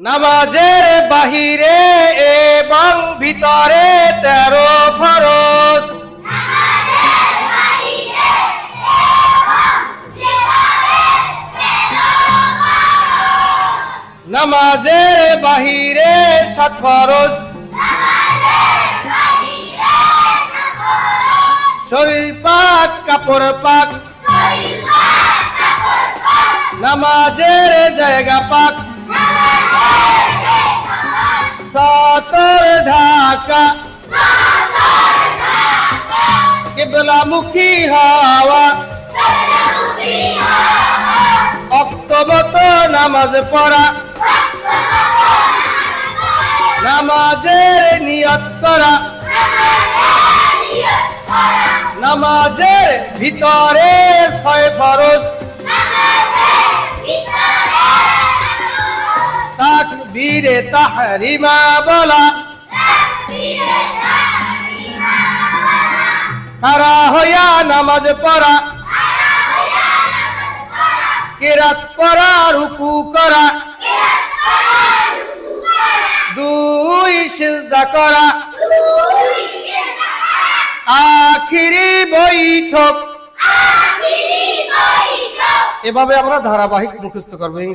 নামাজের বাহিরে এবং ভিতরে তেরো ফরস নামাজের বাহিরে সাত ফরস শরীর পাক, কাপড় পাক। নামাজের জায়গা পাক। সাতর ঢাকা। কেবলামুখী হাওয়া। অক্তমত নামাজ পড়া। নামাজের নিয়ত করা। নামাজের ভিতরে ছয় ফরজ। তাকবীরে তাহরিমা বলা। খারা হইয়া নামাজ পড়া। কেরাত পড়া রুকু করা। দুই সিজদা করা। আখিরি বৈঠক। এভাবে আমরা ধারাবাহিক মুখস্থ করব।